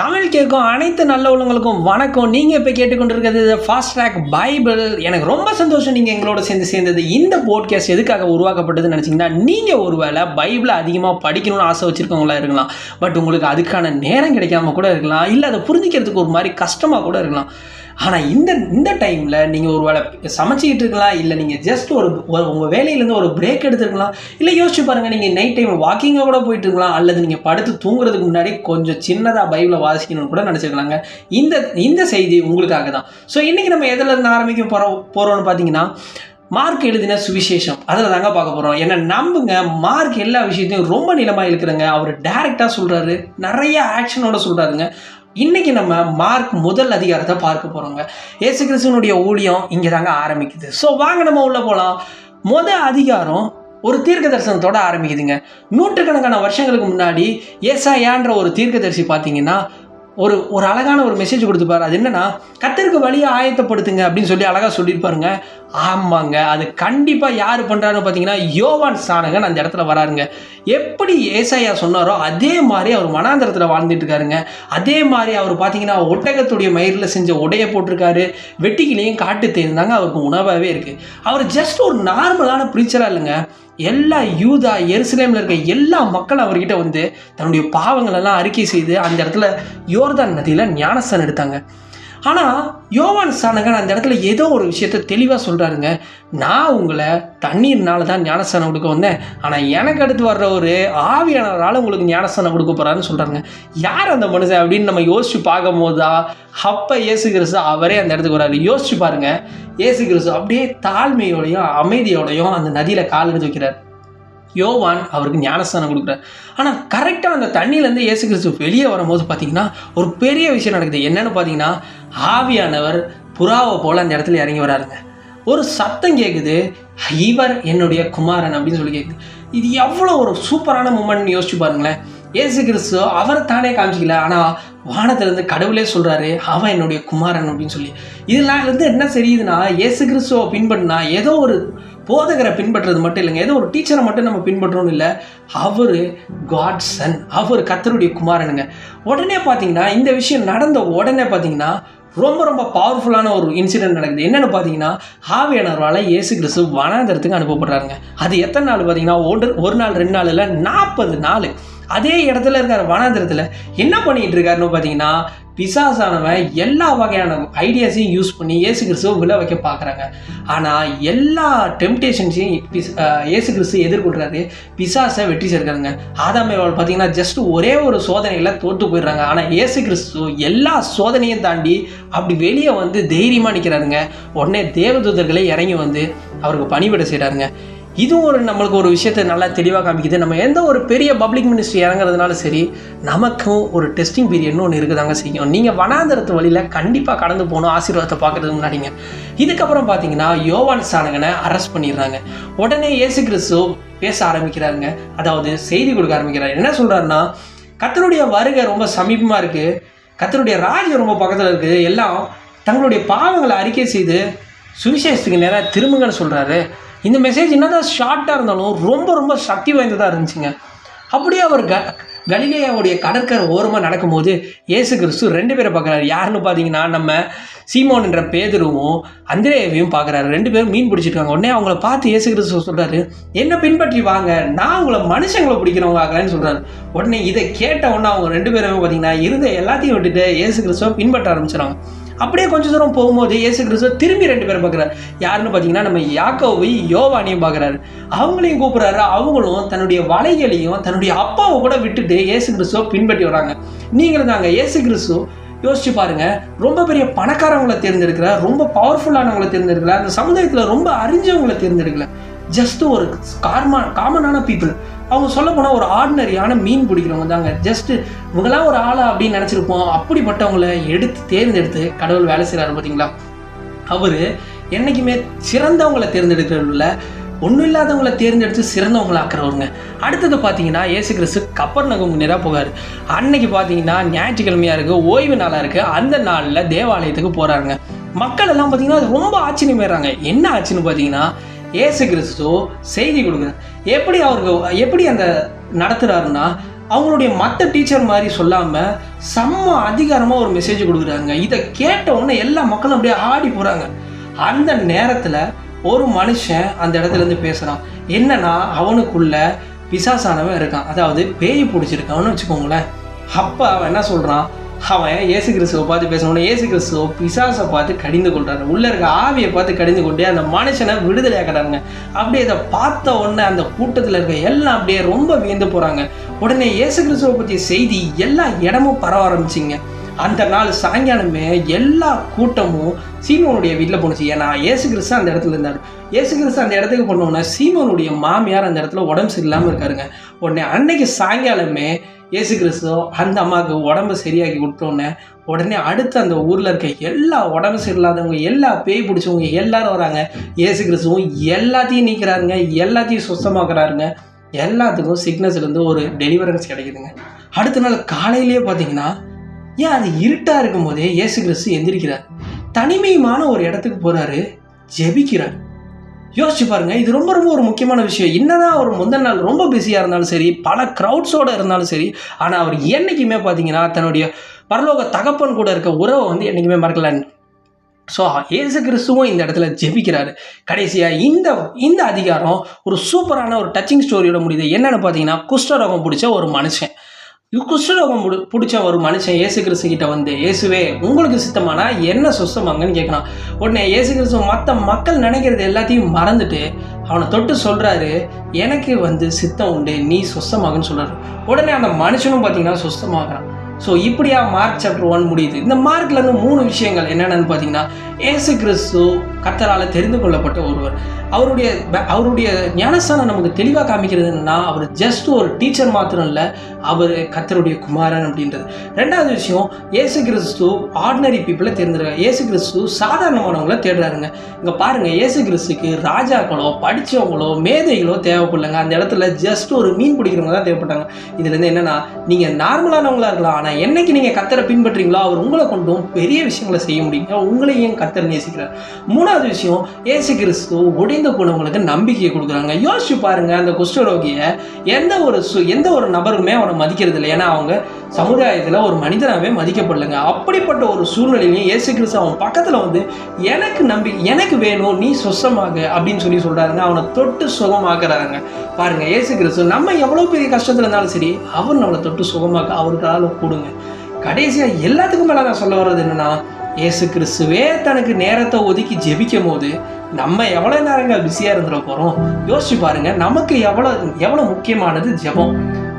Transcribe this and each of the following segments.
தமிழ் கேட்கும் அனைத்து நல்ல உள்ளவங்களுக்கும் வணக்கம். நீங்கள் இப்போ கேட்டுக்கொண்டிருக்கிறது ஃபாஸ்ட் ட்ராக் பைபிள் எனக்கு ரொம்ப சந்தோஷம் நீங்கள் எங்களோட சேர்ந்து சேர்ந்தது. இந்த போட்காஸ்ட் எதுக்காக உருவாக்கப்பட்டதுன்னு நினச்சிங்கன்னா நீங்கள் ஒருவேளை பைபிளை அதிகமாக படிக்கணும்னு ஆசை வச்சுருக்கவங்களா இருக்கலாம். பட் உங்களுக்கு அதுக்கான நேரம் கிடைக்காம கூட இருக்கலாம். இல்லை அதை புரிஞ்சிக்கிறதுக்கு ஒரு மாதிரி கஷ்டமாக கூட இருக்கலாம். ஆனால் இந்த இந்த டைமில் நீங்கள் ஒரு வேளை சமைச்சிக்கிட்டு இருக்கலாம் இல்லை நீங்கள் ஜஸ்ட் ஒரு உங்கள் வேலையிலேருந்து ஒரு பிரேக் எடுத்துருக்கலாம் இல்லை யோசிச்சு பாருங்கள் நீங்கள் நைட் டைம் வாக்கிங்காக கூட போயிட்டு இருக்கலாம் அல்லது நீங்கள் படுத்து தூங்குறதுக்கு முன்னாடி கொஞ்சம் சின்னதாக பைபிளை வாசிக்கணும்னு கூட நினச்சிருக்கலாங்க. இந்த இந்த செய்தி உங்களுக்காக தான். ஸோ இன்றைக்கி நம்ம எதில் இருந்து ஆரம்பிக்க போகிறோம் போகிறோம்னு பார்த்தீங்கன்னா மார்க் எழுதின சுவிசேஷம். அதில் தாங்க பார்க்க போகிறோம் ஏன்னா நம்புங்க மார்க் எல்லா விஷயத்தையும் ரொம்ப நிலமாக இருக்கிறங்க அவர் டைரெக்டாக சொல்கிறாரு நிறைய ஆக்ஷனோட சொல்கிறாருங்க இன்னைக்கு நம்ம மார்க் முதல் அதிகாரத்தை பார்க்க போகிறோங்க ஏசு கிறிஸ்துவனுடைய ஊழியம் இங்கே தாங்க ஆரம்பிக்குது. ஸோ வாங்க நம்ம உள்ளே போகலாம் முத அதிகாரம் ஒரு தீர்க்க தரிசனத்தோட ஆரம்பிக்குதுங்க. நூற்றுக்கணக்கான வருஷங்களுக்கு முன்னாடி ஏசாயான்ற ஒரு தீர்க்கதரிசி பார்த்தீங்கன்னா ஒரு ஒரு அழகான ஒரு மெசேஜ் கொடுத்துப்பாரு. அது என்னன்னா கத்திற்கு வழியை ஆயத்தப்படுத்துங்க அப்படின்னு சொல்லி அழகாக சொல்லியிருப்பாருங்க. ஆமாங்க. அது கண்டிப்பாக யார் பண்ணுறாருன்னு பார்த்தீங்கன்னா யோவான் சாணகன் அந்த இடத்துல வராருங்க. எப்படி ஏசாயா சொன்னாரோ அதே மாதிரி அவர் மனாந்திரத்தில் வாழ்ந்துட்டு இருக்காருங்க அதே மாதிரி அவர் பார்த்தீங்கன்னா ஒட்டகத்துடைய மயிரில் செஞ்ச உடையை போட்டிருக்காரு. வெட்டிக்கிலையும் காட்டு தேர்ந்தாங்க அவருக்கு உணவாகவே இருக்குது அவர் ஜஸ்ட் ஒரு நார்மலான ப்ரீச்சராக இல்லைங்க. எல்லா யூதா எருசலேமில் இருக்க எல்லா மக்களும் அவர்கிட்ட வந்து தன்னுடைய பாவங்களெல்லாம் அறிக்கை செய்து அந்த இடத்துல யோர்தான் நதியில் ஞானஸ்தானம் எடுத்தாங்க. ஆனால் யோவான் சானகன் அந்த இடத்துல ஏதோ ஒரு விஷயத்த தெளிவாக சொல்கிறாருங்க நான் உங்களை தண்ணீர்னால தான் ஞானஸ்தானம் கொடுக்க வந்தேன். ஆனால் எனக்கு அடுத்து வர்ற ஒரு ஆவியானவரால் உங்களுக்கு ஞானஸ்தானம் கொடுக்க போகிறாருன்னு சொல்கிறாங்க யார் அந்த மனுஷன்? அப்படின்னு நம்ம யோசிச்சு பார்க்கும் போதா அப்போ இயேசு கிறிஸ்து அவரே அந்த இடத்துக்கு வராரு யோசிச்சு பாருங்க. இயேசு கிறிஸ்து அப்படியே தாழ்மையோடையும் அமைதியோடையும் அந்த நதியில் கால் எடுத்து வைக்கிறார். யோவான் அவருக்கு ஞானஸ்தானம் கொடுக்குறார். ஆனால் கரெக்டாக அந்த தண்ணியிலேருந்து இயேசு கிறிஸ்து வெளியே வரும்போது பார்த்தீங்கன்னா ஒரு பெரிய விஷயம் நடக்குது. என்னென்னு பார்த்தீங்கன்னா ஆவியானவர் புறாவை போல் அந்த இடத்துல இறங்கி வராருங்க. ஒரு சத்தம் கேட்குது இவர் என்னுடைய குமாரன் அப்படின்னு சொல்லி கேட்குது இது எவ்வளோ ஒரு சூப்பரான மூமெண்ட்னு யோசிச்சு பாருங்களேன். ஏசு கிறிஸ்து அவரை தானே காமிச்சிக்கல ஆனால் வானத்திலேருந்து கடவுளே சொல்கிறாரு அவன் என்னுடைய குமாரன் அப்படின்னு சொல்லி. இதெல்லாம் வந்து என்ன தெரியுதுன்னா ஏசு கிறிஸ்துவை பின்பற்றினா ஏதோ ஒரு போதகரை பின்பற்றுறது மட்டும் இல்லைங்க. ஏதோ ஒரு டீச்சரை மட்டும் நம்ம பின்பற்றணும் இல்லை. அவர் காட் சன் அவர் கத்தருடைய குமாரனுங்க. உடனே பார்த்தீங்கன்னா இந்த விஷயம் நடந்த உடனே பார்த்தீங்கன்னா ரொம்ப ரொம்ப பவர்ஃபுல்லான ஒரு இன்சிடென்ட் நடக்குது. என்னென்னு பார்த்தீங்கன்னா ஆவியானவரால் இயேசு கிறிஸ்து வனாந்தரத்துக்கு அனுப்பப்படுறாருங்க. அது எத்தனை நாள் பார்த்தீங்கன்னா ஒரு ஒரு நாள் ரெண்டு நாள் இல்லை நாற்பது நாள். அதே இடத்துல இருக்கிற வனாந்திரத்தில். என்ன பண்ணிகிட்டு இருக்காருன்னு பார்த்தீங்கன்னா பிசாசானவன் எல்லா வகையான ஐடியாஸையும் யூஸ் பண்ணி ஏசு கிறிஸ்துவை விழ வைக்க பார்க்குறாங்க ஆனால் எல்லா டெம்டேஷன்ஸையும் பிஸ் கிறிஸ்து எதிர்கொள்கிறாரு பிசாசை வெற்றி சேர்க்கிறாங்க. ஆதாமேவாள் பார்த்தீங்கன்னா ஜஸ்ட் ஒரே ஒரு சோதனையில் தோற்று போயிடுறாங்க. ஆனால் ஏசு கிறிஸ்து எல்லா சோதனையும் தாண்டி அப்படி வெளியே வந்து தைரியமாக நிற்கிறாருங்க உடனே தேவதூதர்களே இறங்கி வந்து அவருக்கு பணிவிட செய்கிறாருங்க இதுவும் ஒரு நம்மளுக்கு ஒரு விஷயத்தை நல்லா தெளிவாக காமிக்குது. நம்ம எந்த ஒரு பெரிய பப்ளிக் மினிஸ்ட்ரி இறங்குறதுனால சரி நமக்கும் ஒரு டெஸ்டிங் பீரியட்னு ஒன்று இருக்குதாங்க செய்யும். நீங்கள் வனாந்தரத்து வழியில் கண்டிப்பாக கடந்து போகணும் ஆசீர்வாதத்தை பார்க்குறதுக்கு முன்னாடிங்க. இதுக்கப்புறம் பார்த்தீங்கன்னா யோவான் சாணகனை அரெஸ்ட் பண்ணிடுறாங்க. உடனே இயேசு கிறிஸ்து பேச ஆரம்பிக்கிறாருங்க. அதாவது செய்தி கொடுக்க ஆரம்பிக்கிறாரு. என்ன சொல்கிறாருன்னா கத்தருடைய வருகை ரொம்ப சமீபமாக இருக்குது கத்தருடைய ராஜ்யம் ரொம்ப பக்கத்தில் இருக்குது எல்லாம் தங்களுடைய பாவங்களை அறிக்கை செய்து சுவிசேஷத்துக்கு நேராக திரும்புங்கன்னு சொல்கிறாரு இந்த மெசேஜ் என்னதான் ஷார்ட்டாக இருந்தாலும் ரொம்ப ரொம்ப சக்தி வாய்ந்ததாக இருந்துச்சுங்க. அப்படியே அவர் க கலிலேயாவுடைய கடற்கரை ஓரமாக நடக்கும்போது இயேசு கிறிஸ்து ரெண்டு பேரை பார்க்குறாரு. யாருன்னு பார்த்தீங்கன்னா நம்ம சீமோன் என்ற பேதுருவும் அந்திரேவையும் பார்க்குறாரு. ரெண்டு பேரும் மீன் பிடிச்சிருக்காங்க உடனே அவங்கள பார்த்து இயேசு கிறிஸ்து சொல்கிறாரு என்னை பின்பற்றி வாங்க. நான் உங்களை மனுஷங்களை பிடிக்கிறவங்க ஆகலன்னு சொல்கிறாரு உடனே இதை கேட்ட உடனே அவங்க ரெண்டு பேருமே பார்த்தீங்கன்னா இருந்த எல்லாத்தையும் விட்டுட்டு இயேசு கிறிஸ்துவை பின்பற்ற ஆரம்பிச்சிடறாங்க. அப்படியே கொஞ்ச தூரம் போகும்போது இயேசு கிறிஸ்துவ திரும்பி ரெண்டு பேரும் பார்க்குறாரு. யாருன்னு பார்த்தீங்கன்னா நம்ம யாக்கோவை யோவானையும் பார்க்குறாரு. அவங்களையும் கூப்பிட்றாரு. அவங்களும் தன்னுடைய வலைகளையும் தன்னுடைய அப்பாவை கூட விட்டுட்டு இயேசு கிறிஸ்துவ பின்பற்றி வராங்க. நீங்களும் தாங்க இயேசு கிறிஸ்துவ யோசிச்சு பாருங்க. ரொம்ப பெரிய பணக்காரவங்களை தேர்ந்தெடுக்கல ரொம்ப பவர்ஃபுல்லானவங்களை தேர்ந்தெடுக்கல அந்த சமுதாயத்தில் ரொம்ப அறிஞ்சவங்களை தேர்ந்தெடுக்கல. ஜஸ்ட் ஒரு கார்மா காமனான பீப்புள் அவங்க சொல்ல போனால் ஒரு ஆர்டினரியான மீன் பிடிக்கிறவங்க தாங்க. ஜஸ்ட் இவங்களாம் ஒரு ஆளா அப்படின்னு நினச்சிருப்போம். அப்படிப்பட்டவங்கள எடுத்து தேர்ந்தெடுத்து கடவுள் வேலை செய்கிறாரு பார்த்தீங்களா அவர் என்னைக்குமே சிறந்தவங்களை தேர்ந்தெடுக்கிறதுல ஒன்றும் இல்லாதவங்களை தேர்ந்தெடுத்து சிறந்தவங்களை ஆக்குறவருங்க அடுத்தது பார்த்தீங்கன்னா ஏசு கிறிஸ்து கப்பர் நகம் நேராக போகாரு. அன்னைக்கு பார்த்தீங்கன்னா ஞாயிற்றுக்கிழமையாக இருக்குது ஓய்வு நாளாக இருக்குது அந்த நாளில் தேவாலயத்துக்கு போகிறாருங்க மக்கள் எல்லாம் பார்த்தீங்கன்னா அது ரொம்ப ஆச்சரியமாயிடுறாங்க என்ன ஆச்சுன்னு பார்த்தீங்கன்னா ஏசு கிறிஸ்து செய்தி கொடுக்குறார் எப்படி அவருக்கு எப்படி அந்த நடத்துகிறாருன்னா அவங்களுடைய மற்ற டீச்சர் மாதிரி சொல்லாமல் செம்ம அதிகாரமாக ஒரு மெசேஜ் கொடுக்குறாங்க. இதை கேட்ட உடனே எல்லா மக்களும் அப்படியே ஆடி போகிறாங்க அந்த நேரத்தில் ஒரு மனுஷன் அந்த இடத்துல இருந்து பேசுகிறான் என்னன்னா அவனுக்குள்ள பிசாசானவன் இருக்கான். அதாவது பேய் பிடிச்சிருக்கான்னு வச்சுக்கோங்களேன். அப்போ அவன் என்ன சொல்கிறான் அவன் ஏசு கிறிஸ்துவை பார்த்து பேசணும்னா ஏசு கிறிஸ்துவ பிசாசை பார்த்து கடிந்து கொள்றாரு. உள்ள இருக்க ஆவியை பார்த்து கடிந்து கொண்டு அந்த மனுஷனை விடுதலையாக்குறாங்க அப்படியே இதை பார்த்த உடனே அந்த கூட்டத்தில் இருக்க எல்லாம் அப்படியே ரொம்ப வியந்து போகிறாங்க உடனே இயேசு கிறிஸ்துவை பற்றிய செய்தி எல்லா இடமும் பரவ ஆரம்பிச்சிங்க. அந்த நாள் சாயங்காலமே எல்லா கூட்டமும் சீமோனுடைய வீட்டில் போணுச்சு. ஏன்னா ஏசு கிறிஸ்து அந்த இடத்துல இருந்தார். ஏசு கிறிஸ்து அந்த இடத்துக்கு போனோன்னா சீமோனுடைய மாமியார் அந்த இடத்துல உடம்பு சரியில்லாமல் இருக்காருங்க. உடனே அன்னைக்கு சாயங்காலமே ஏசு கிறிஸ்து அந்த அம்மாவுக்கு உடம்பு சரியாக்கி கொடுத்தோன்னே உடனே அடுத்து அந்த ஊரில் இருக்க எல்லா உடம்பு சரியில்லாதவங்க எல்லா பேய் பிடிச்சவங்க எல்லாரும் வராங்க. ஏசு கிறிஸ்துவும் எல்லாத்தையும் நீக்கிறாருங்க எல்லாத்தையும் சுத்தமாக்குறாருங்க. எல்லாத்துக்கும் சிக்னஸ்லேருந்து ஒரு டெலிவரன்ஸ் கிடைக்குதுங்க. அடுத்த நாள் காலையிலேயே பார்த்தீங்கன்னா ஏன் அது இருட்டாக இருக்கும் போதே இயேசு கிறிஸ்து எந்திரிக்கிறார். தனிமையுமான ஒரு இடத்துக்கு போகிறாரு ஜெபிக்கிறார். யோசிச்சு பாருங்க இது ரொம்ப ரொம்ப ஒரு முக்கியமான விஷயம். என்னதான் அவர் முந்தின நாள் ரொம்ப பிஸியாக இருந்தாலும் சரி பல க்ரௌட்ஸோடு இருந்தாலும் சரி ஆனால் அவர் என்னைக்குமே பார்த்தீங்கன்னா தன்னுடைய பரலோக தகப்பன் கூட இருக்க உறவை வந்து என்றைக்குமே மறக்கலான்னு ஸோ ஏசு கிறிஸ்துவும் இந்த இடத்துல ஜெபிக்கிறாரு. கடைசியாக இந்த இந்த அதிகாரம் ஒரு சூப்பரான ஒரு டச்சிங் ஸ்டோரியோட முடியுது. என்னென்னு பார்த்தீங்கன்னா குஷ்டரோகம் பிடிச்ச ஒரு மனுஷன். குஷ்டரோகம் பிடிச்ச ஒரு மனுஷன் ஏசு கிறிஸ்து கிட்ட வந்து இயேசுவே உங்களுக்கு சித்தமானா என்ன சுத்தமாங்கன்னு கேட்கலாம். உடனே ஏசு கிறிஸ்து மற்ற மக்கள் நினைக்கிறது எல்லாத்தையும் மறந்துட்டு அவனை தொட்டு சொல்கிறாரு எனக்கு வந்து சித்தம் உண்டு நீ சுத்தமாகன்னு சொல்கிறாரு உடனே அந்த மனுஷனும் பார்த்தீங்கன்னா சுத்தமாகறான் ஸோ இப்படியா மார்க் சாப்டர் ஒன் முடியுது. இந்த மார்க்லேருந்து மூணு விஷயங்கள் என்னென்னு பார்த்தீங்கன்னா ஏசு கிறிஸ்து கத்தரால் தெரிந்து கொள்ளப்பட்ட ஒருவர். அவருடைய அவருடைய ஞானஸ்தானம் நமக்கு தெளிவாக காமிக்கிறது என்னன்னா அவர் ஜஸ்ட் ஒரு டீச்சர் மாத்திரம் இல்லை அவர் கத்தருடைய குமாரன் அப்படின்றது. ரெண்டாவது விஷயம் ஏசு கிறிஸ்து ஆர்டினரி பீப்புளை தேர்ந்தெடுக்க ஏசு கிறிஸ்து சாதாரணமானவங்கள தேடுறாருங்க. இங்கே பாருங்க ஏசு கிறிஸ்துக்கு ராஜாக்களோ படித்தவங்களோ மேதைகளோ தேவைப்படலைங்க. அந்த இடத்துல ஜஸ்ட் ஒரு மீன் பிடிக்கிறவங்க தான் தேவைப்பட்டாங்க. இதுலேருந்து என்னென்னா நீங்கள் நார்மலானவங்களாக இருக்கலாம் ஆனால் என்னைக்கு நீங்கள் கத்தரை பின்பற்றீங்களோ அவர் உங்களை கொண்டும் பெரிய விஷயங்களை செய்ய முடியுங்க. உங்களையும் கத்தர் நேசிக்கிறார். மூணாவது விஷயம் ஏசு கிறிஸ்து உடைந்த போனவங்களுக்கு நம்பிக்கையை கொடுக்குறாங்க. யோசிச்சு பாருங்க அந்த குஷ்டரோகியை எந்த ஒரு சு எந்த ஒரு நபருமே அவனை மதிக்கிறது இல்லை. ஏன்னா அவங்க சமுதாயத்தில் ஒரு மனிதனாகவே மதிக்கப்படலைங்க. அப்படிப்பட்ட ஒரு சூழ்நிலையிலையும் ஏசு கிறிஸ்து அவன் பக்கத்தில் வந்து எனக்கு நம்பி எனக்கு வேணும் நீ சொசமாக அப்படின்னு சொல்லி சொல்கிறாருங்க அவனை தொட்டு சுகமாக்குறாருங்க. பாருங்க ஏசு கிறிஸ்து நம்ம எவ்வளோ பெரிய கஷ்டத்தில் இருந்தாலும் சரி அவர் நம்மளை தொட்டு சுகமாக்க அவருக்கால கொடுங்க. கடைசியாக எல்லாத்துக்கும் மேலே நான் சொல்ல வர்றது என்னென்னா இயேசு கிறிஸ்துவே தனக்கு நேரத்தை ஒதுக்கி ஜெபிக்கும் போது நம்ம எவ்வளோ நேரங்கள் பிஸியாக இருந்துட போகிறோம் யோசிச்சு பாருங்க நமக்கு எவ்வளோ எவ்வளோ முக்கியமானது ஜெபம்.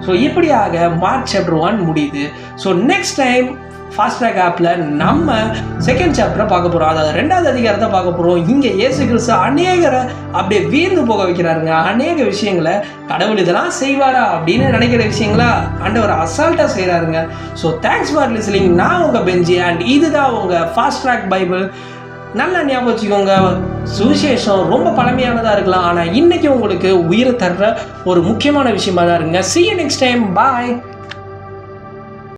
ஸோ இப்படியாக மார்ச் சாப்டர் ஒன் முடியுது. So next time fast track ஆப்பில் நம்ம செகண்ட் சாப்டரை பார்க்க போகிறோம் அதாவது ரெண்டாவது அதிகாரத்தை பார்க்க போகிறோம் இங்கே இயேசு கிறிஸ்து அநேகரை அப்படியே வீர்ந்து போக வைக்கிறாருங்க. அநேக விஷயங்களை கடவுள் இதெல்லாம் செய்வாரா அப்படின்னு நினைக்கிற விஷயங்களா ஆண்டவர் அசால்ட்டாக செய்கிறாருங்க ஸோ தேங்க்ஸ் ஃபார் லிசனிங் நான் உங்கள் பெஞ்சி அண்ட் இதுதான் உங்கள் ஃபாஸ்ட் ட்ராக் பைபிள் நல்லா ஞாபகம் வச்சுக்கோங்க. சுவிசேஷம் ரொம்ப பழமையானதாக இருக்கலாம். ஆனால் இன்றைக்கி உங்களுக்கு உயிரை தர்ற ஒரு முக்கியமான விஷயமா தான் இருங்க சி நெக்ஸ்ட் டைம் பாய்